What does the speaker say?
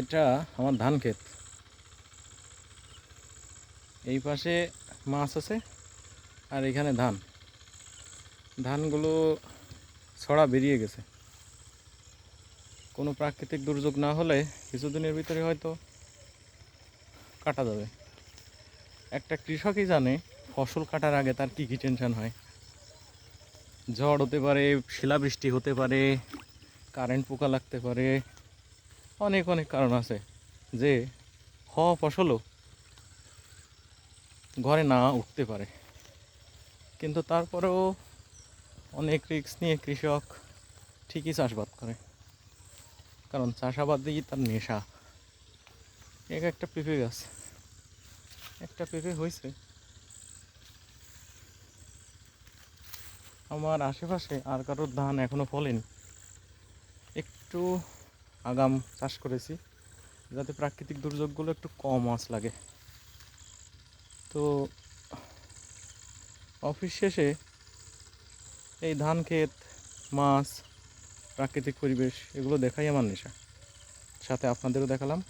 এটা আমার ধান ক্ষেত। এই পাশে মাছ আছে আর এখানে ধান। ধানগুলো ছড়া বেরিয়ে গেছে। কোনো প্রাকৃতিক দুর্যোগ না হলে কিছুদিনের ভিতরে হয়তো কাটা যাবে। একটা কৃষকই জানে, ফসল কাটার আগে তার কী কী টেনশন হয়। ঝড় হতে পারে, শিলাবৃষ্টি হতে পারে, কারেন্ট পোকা লাগতে পারে অনেক অনেক কারণ আছে যে হওয়া ফসলও ঘরে না উঠতে পারে। কিন্তু তারপরেও অনেক রিস্ক নিয়ে কৃষক ঠিকই চাষাবাদ করে। কারণ চাষাবাদেই তার নেশা। এক একটা পেঁপে গাছ, একটা পেঁপে হয়েছে। আমার আশেপাশে আর কারোর ধান এখনও ফলেনি। একটু আগাম চাষ করেছি, যাতে প্রাকৃতিক দুর্যোগগুলো একটু কম মাছ লাগে। তো অফিস শেষে এই ধান ক্ষেত, মাছ, প্রাকৃতিক পরিবেশ, এগুলো দেখাই আমার নেশা। সাথে আপনাদেরও দেখালাম।